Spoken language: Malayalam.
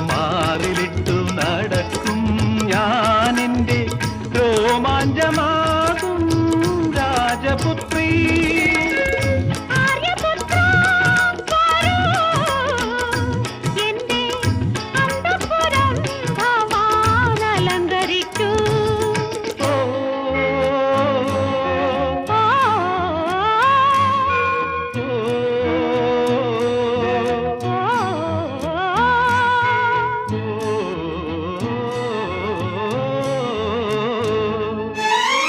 മാറിലിട്ടു നടക്കും. ഞാനെന്റെ രോമാഞ്ചമാകും രാജപുത്രീ.